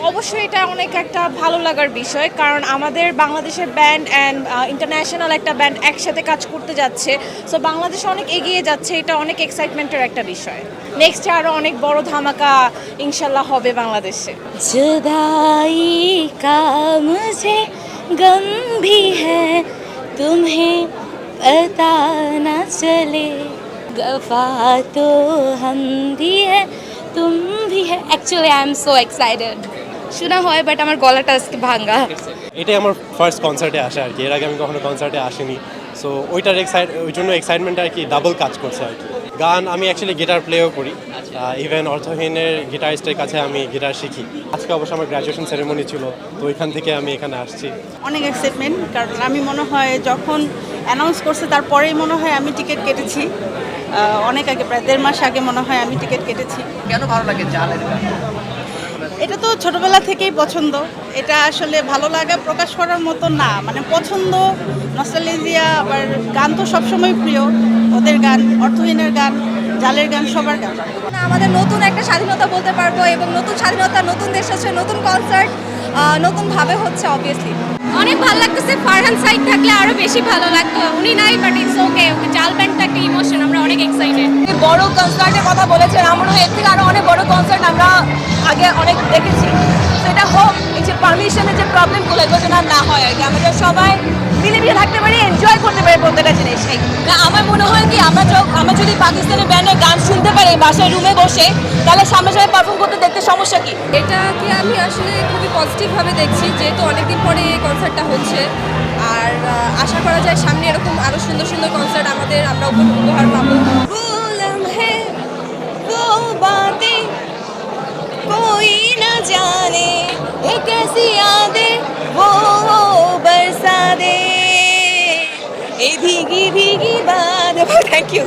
অবশ্যই এটা অনেক একটা ভালো লাগার বিষয় কারণ আমাদের বাংলাদেশের ব্যান্ড অ্যান্ড ইন্টারন্যাশনাল একটা ব্যান্ড একসাথে কাজ করতে যাচ্ছে সো বাংলাদেশ অনেক এগিয়ে যাচ্ছে এটা অনেক এক্সাইটমেন্টের একটা বিষয় নেক্সট আরও অনেক বড় ধামাকা ইনশাল্লাহ হবে বাংলাদেশে जुदाई का मुझे गम भी है तुम्हें पता न चले गफा तो हम भी है तुम भी है actually I am so excited শোনা হয় বাট আমার গলাটা আজকে ভাঙা এটাই আমার ফার্স্ট কনসার্টে আসা আর কি। এর আগে আমি কখনো কনসার্টে আসিনি। সো ওইটার এক্সাইট ওই জন্য এক্সাইটমেন্ট আর কি ডাবল কাজ করছে আর কি। গান আমি অ্যাকচুয়ালি গিটার প্লেও করি। ইভেন অর্থহীনের গিটারিস্টের কাছে আমি গিটার শিখি। আজকে অবশ্য আমার গ্র্যাজুয়েশন সেরেমনি ছিল তো ওইখান থেকে আমি এখানে আসছি। অনেক এক্সাইটমেন্ট কারণ আমি মনে হয় যখন অ্যানাউন্স করছে তারপরেই মনে হয় আমি টিকিট কেটেছি। অনেক আগে প্রায় দেড় মাস আগে মনে হয় আমি টিকিট কেটেছি। কেন ভালো লাগে জালের গান? এটা তো ছোটবেলা থেকেই পছন্দ। এটা আসলে ভালো লাগা প্রকাশ করার মতো না। মানে পছন্দ নস্টালেজিয়া আবার গান তো সবসময় প্রিয়। ওদের গান, অর্থহীনের গান জালের গান সবার গান। আমাদের নতুন একটা স্বাধীনতা বলতে পারব এবং নতুন স্বাধীনতা নতুন দেশ হচ্ছে নতুন কনসার্ট নতুন ভাবে হচ্ছে অবভিয়াসলি অনেক ভালো লাগতেছে ফারহান সাইড থাকলে আরও বেশি ভালো লাগতো। উনি নাই বাট ইটস ওকে জাল ব্যান্ডটা একটা ইমোশন আমরা অনেক এক্সাইটেড বড় কনসার্টের কথা বলেছেন আমার এর থেকে আরও অনেক বড় কনসার্ট আমরা আগে অনেক দেখেছি। সেটা হোক এই যে পারমিশনের যে প্রবলেমগুলো এগুলো না হয় আর কি। আমাদের সবাই মিলেমিশে থাকতে পারি এনজয় করতে পারি প্রত্যেকটা জিনিস না আমার মনে হয় কি আমরা যখন আমরা যদি পাকিস্তানি ব্যান্ডের গান শুনতে পারি বাসায় রুমে বসে তাহলে সামনে সামনে পারফর্ম করতে দেখতে সমস্যা কি এটাকে আমি আসলে খুবই পজিটিভভাবে দেখছি যেহেতু অনেকদিন পরে এই কনসার্টটা হচ্ছে আর আহ, আশা করা যায় সামনে এরকম আরো সুন্দর সুন্দর কনসার্ট আমাদের আমরা উপ- উপহার পাবো कोई न जाने ये कैसी बरसा दे ये भीगी भीगी बात थैंक यू